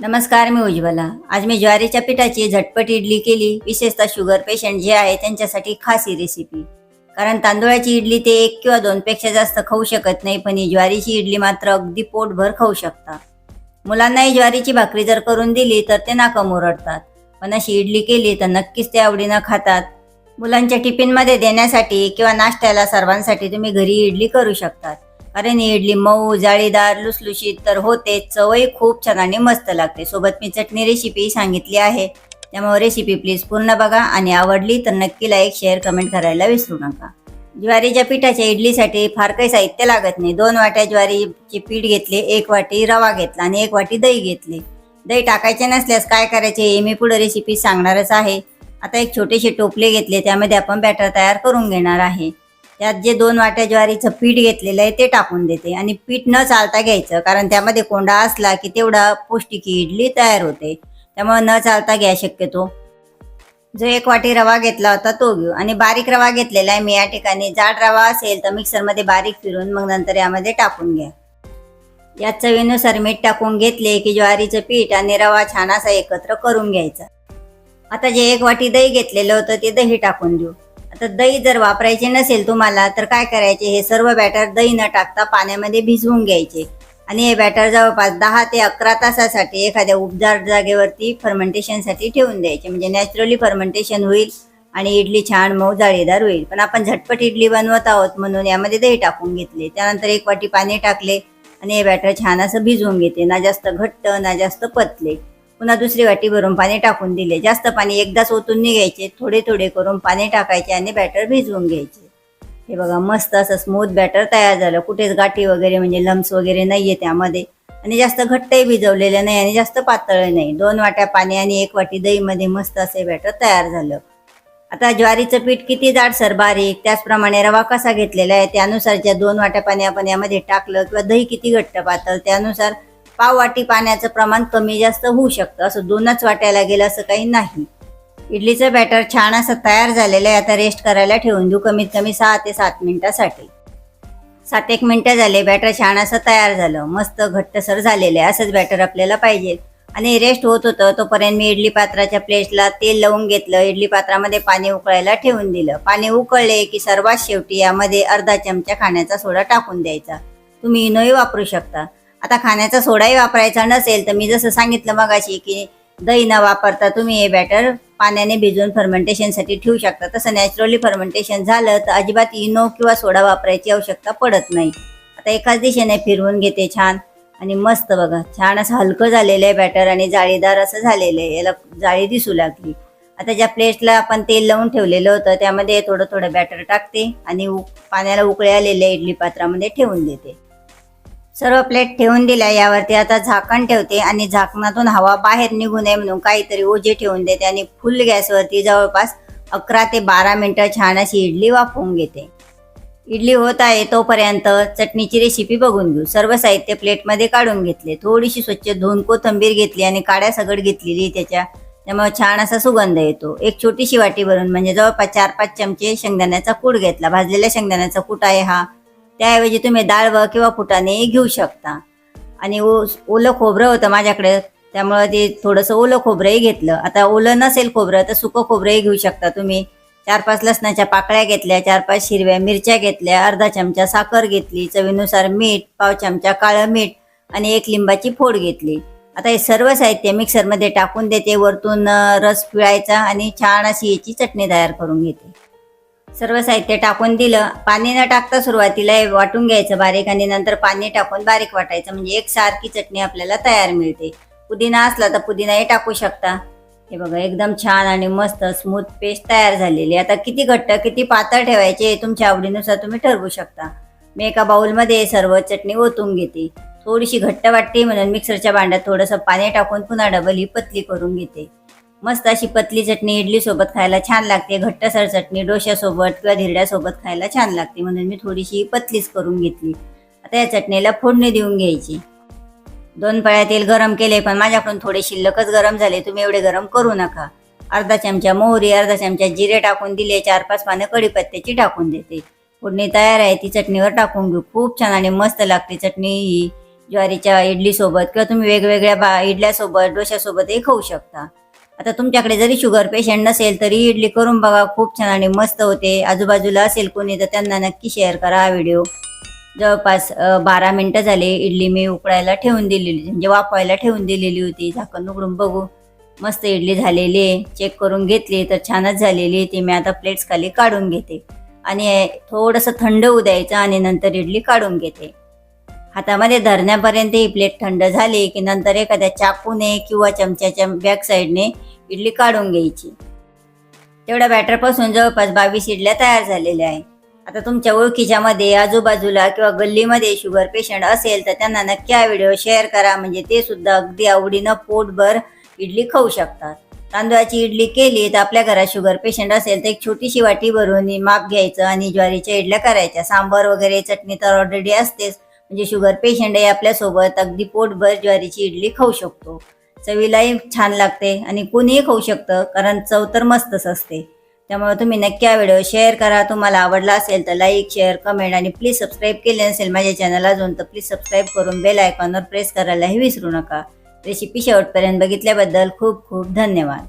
नमस्कार मी उज्ज्वला. आज मी ज्वारीच्या पिठाची झटपट इडली केली. विशेषतः शुगर पेशंट जे आहे त्यांच्यासाठी खास ही रेसिपी कारण तांदूळाची इडली ते एक किंवा दोनपेक्षा जास्त खाऊ शकत नाही पण ही ज्वारीची इडली मात्र अगदी पोटभर खाऊ शकता मुलांनाही ज्वारीची भाकरी जर करून दिली तर ते नाकम ओरडतात. पण अशी इडली केली तर नक्कीच ते आवडीनं खातात. मुलांच्या टिफिनमध्ये देण्यासाठी किंवा नाश्त्याला सर्वांसाठी तुम्ही घरी इडली करू शकतात. कारण इडली मऊ जाळीदार लुसलुशीत तर होते. चवही खूप छान आणि मस्त लागते. सोबत मी चटणी रेसिपी सांगितली आहे. त्यामुळे रेसिपी प्लीज पूर्ण बघा आणि आवडली तर नक्की लाईक शेअर कमेंट करायला विसरू नका. ज्वारीच्या पिठाच्या इडलीसाठी फार काही साहित्य लागत नाही. दोन वाट्या ज्वारीचे पीठ घेतले एक वाटी रवा घेतला आणि एक वाटी दही घेतले. दही टाकायचे नसल्यास काय करायचे हे मी पुढे रेसिपी सांगणारच आहे. आता एक छोटेसे टोपले घेतले त्यामध्ये आपण बॅटर तयार करून घेणार आहे. त्यात जे दोन वाट्या ज्वारीचं पीठ घेतलेलं आहे ते टाकून देते. आणि पीठ न चालता घ्यायचं कारण त्यामध्ये कोंडा असला की तेवढा पौष्टिक इडली तयार होते. त्यामुळे न चालता घ्या शक्यतो. जो एक वाटी रवा घेतला होता तो घेऊ. आणि बारीक रवा घेतलेला आहे मी या ठिकाणी. जाड रवा असेल तर मिक्सरमध्ये बारीक फिरून मग नंतर यामध्ये टाकून घ्या. यात चवीनुसार मीठ टाकून घेतले की ज्वारीचं पीठ आणि रवा छान असा एकत्र करून घ्यायचा. आता जे एक वाटी दही घेतलेलं होतं ते दही टाकून देऊ. आता दही जर वापरायचे नसेल तुम्हाला तर काय करायचे? हे सर्व बॅटर दही न टाकता पाण्यामध्ये भिजवून घ्यायचे. आणि हे बॅटर जवळपास दहा ते अकरा तासासाठी एखाद्या उबदार जागेवरती फर्मेंटेशनसाठी ठेवून द्यायचे. म्हणजे नॅचरली फर्मेंटेशन होईल आणि इडली छान मऊ जाळीदार होईल. पण आपण झटपट इडली बनवत आहोत म्हणून यामध्ये दही टाकून घेतले. त्यानंतर एक वाटी पाणी टाकले आणि हे बॅटर छान असं भिजवून घेते ना जास्त घट्ट ना जास्त पतले. पुन्हा दुसरी वाटी भरून पाणी टाकून दिले. जास्त पाणी एकदाच ओतून निघायचे थोडे थोडे करून पाणी टाकायचे आणि बॅटर भिजवून घ्यायचे. हे बघा मस्त असं स्मूथ बॅटर तयार झालं. कुठेच गाठी वगैरे म्हणजे लम्स वगैरे नाहीये त्यामध्ये. आणि जास्त घट्टही भिजवलेलं नाही आणि जास्त पातळ नाही. दोन वाट्या पाणी आणि एक वाटी दहीमध्ये मस्त असे बॅटर तयार झालं. आता ज्वारीचं पीठ किती जाडसर बारीक त्याचप्रमाणे रवा कसा घेतलेला आहे त्यानुसार ज्या दोन वाट्या पाणी आपण यामध्ये टाकलं किंवा दही किती घट्ट पातळ त्यानुसार पाव वाटी पाण्याचं प्रमाण कमी जास्त होऊ शकतं. असं दोनच वाट्याला गेलं असं काही नाही. इडलीचं बॅटर छान असं तयार झालेलं आहे. आता रेस्ट करायला ठेवून देऊ. कमीत कमी सहा ते सात मिनिटासाठी. सात एक मिनटं झाले. बॅटर छान असं तयार झालं. मस्त घट्टसर झालेलं आहे. असंच बॅटर आपल्याला पाहिजे. आणि रेस्ट होत होतं. तोपर्यंत मी इडली पात्राच्या प्लेटला तेल लावून घेतलं. इडली पात्रामध्ये पाणी उकळायला ठेवून दिलं. पाणी उकळले की सर्वात शेवटी यामध्ये अर्धा चमचा खाण्याचा सोडा टाकून द्यायचा. तुम्ही इनोही वापरू शकता. आता खाण्याचा सोडाही वापरायचा नसेल तर मी जसं सांगितलं मगाशी की दही न वापरता तुम्ही हे बॅटर पाण्याने भिजवून फर्मेंटेशनसाठी ठेवू शकता. तसं नॅचरली फर्मेंटेशन झालं तर अजिबात इनो किंवा सोडा वापरायची आवश्यकता पडत नाही. आता एकाच दिशेने फिरवून घेते छान. आणि मस्त बघा छान असं हलकं झालेलं आहे बॅटर आणि जाळीदार असं झालेलं आहे. याला जाळी दिसू लागली. आता ज्या प्लेटला आपण तेल लावून ठेवलेलं होतं त्यामध्ये थोडं थोडं बॅटर टाकते आणि पाण्याला उकळे आलेल्या इडली पात्रामध्ये ठेवून देते. सर्व प्लेट ठेवून दिल्या. यावरती आता झाकण ठेवते आणि झाकणातून हवा बाहेर निघू नये म्हणून काहीतरी ओझे ठेवून देते आणि फुल गॅसवरती जवळपास अकरा ते बारा मिनटं छान अशी इडली वाफवून घेते. इडली होत आहे तोपर्यंत चटणीची रेसिपी बघून घेऊ. सर्व साहित्य प्लेटमध्ये काढून घेतले. थोडीशी स्वच्छ धुवून कोथंबीर घेतली आणि काड्या सगळ घेतलेली त्याच्या. त्यामुळे छान असा सुगंध येतो. एक छोटीशी वाटी भरून म्हणजे जवळपास चार पाच चमचे शेंगदाण्याचा कूट घेतला. भाजलेल्या शेंगदाण्याचा कूट आहे हा. त्याऐवजी तुम्ही डाळ व किंवा फुटाने घेऊ शकता. आणि ओ ओलं खोबरं होतं माझ्याकडे त्यामुळं ते थोडंसं ओलं खोबरंही घेतलं. आता ओलं नसेल खोबरं तर सुकं खोबरंही घेऊ शकता तुम्ही. चार पाच लसणाच्या पाकळ्या घेतल्या चार पाच हिरव्या मिरच्या घेतल्या अर्धा चमचा साखर घेतली चवीनुसार मीठ पाव चमचा काळं मीठ आणि एक लिंबाची फोड घेतली. आता हे सर्व साहित्य मिक्सरमध्ये टाकून देते वरतून रस पिळायचा आणि छान अशी याची चटणी तयार करून घेते. सर्व साहित्य टाकून दिलं. पाणी न टाकता सुरुवातीला वाटून घ्यायचं बारीक आणि नंतर पाणी टाकून बारीक वाटायचं. म्हणजे एक सारखी चटणी आपल्याला तयार मिळते. पुदिना असला तर पुदिनाही टाकू शकता. हे बघा एकदम छान आणि मस्त स्मूथ पेस्ट तयार झालेली आता किती घट्ट किती पातळ ठेवायचे हे तुमच्या आवडीनुसार तुम्ही ठरवू शकता. मी एका बाउलमध्ये सर्व चटणी ओतून घेते. थोडीशी घट्ट वाटते म्हणून मिक्सरच्या भांड्यात थोडंसं पाणी टाकून पुन्हा डबल ही पतली करून घेते. मस्त अशी पतली चटणी इडली सोबत खायला छान लागते घट्टसर चटणी डोश्यासोबत किंवा धिरड्यासोबत खायला छान लागते. म्हणून मी थोडीशी पतलीच करून घेतली. आता या चटणीला फोडणी देऊन घ्यायची. दोन पळ्या तेल गरम केले पण माझ्याकडून थोडे शिल्लकच गरम झाले. तुम्ही एवढे गरम करू नका. अर्धा चमचा मोहरी अर्धा चमचा जिरे टाकून दिले चार पाच पानं कढीपत्त्याची टाकून देते. फोडणी तयार आहे ती चटणीवर टाकून घेऊ. खूप छान आणि मस्त लागते चटणी ही. ज्वारीच्या इडलीसोबत किंवा तुम्ही वेगवेगळ्या बा इडल्यासोबत डोश्यासोबतही खाऊ शकता. आता तुमच्याकडे जरी शुगर पेशंट नसेल तरी इडली करून बघा खूप छान आणि मस्त होते. आजूबाजूला असेल कोणी तर त्यांना नक्की शेअर करा हा व्हिडिओ जवळपास बारा मिनटं झाले इडली मी उकळायला ठेवून दिलेली म्हणजे वाफवायला ठेवून दिलेली होती. झाकण उघडून बघू. मस्त इडली झालेली आहे. चेक करून घेतली तर छानच झालेली आहे ती. मी आता प्लेट्स खाली काढून घेते. आणि थोडंसं थंड होऊ द्यायचं आणि नंतर इडली काढून घेते. हातामध्ये धरण्यापर्यंत ही प्लेट थंड झाली की नंतर एखाद्या चाकूने किंवा चमच्याच्या बॅक साईडने इडली काढून घ्यायची. तेवढ्या बॅटरपासून जवळपास बावीस इडल्या तयार झालेल्या आहे आता तुमच्या ओळखीच्या मध्ये आजूबाजूला किंवा गल्लीमध्ये शुगर पेशंट असेल तर त्यांना नक्की हा व्हिडिओ शेअर करा. म्हणजे ते सुद्धा अगदी आवडीनं पोटभर इडली खाऊ शकतात. तांदळाची इडली केली तर आपल्या घरात शुगर पेशंट असेल तर एक छोटीशी वाटी भरून माप घ्यायचं आणि ज्वारीच्या इडल्या करायच्या. सांबार वगैरे चटणी तर ऑलरेडी असतेच. म्हणजे शुगर पेशंट आहे आपल्यासोबत अगदी पोटभर ज्वारीची इडली खाऊ शकतो. चवीलाही छान लागते आणि कोणीही खाऊ शकतं कारण चव तर मस्तच असते. त्यामुळे तुम्ही नक्की हा व्हिडिओ शेअर करा. तुम्हाला आवडला असेल तर लाईक शेअर कमेंट आणि प्लीज सबस्क्राईब केले नसेल माझ्या चॅनल अजून तर प्लीज सबस्क्राईब करून बेल आयकॉनवर प्रेस करायलाही विसरू नका. रेसिपी शेवटपर्यंत बघितल्याबद्दल खूप खूप धन्यवाद.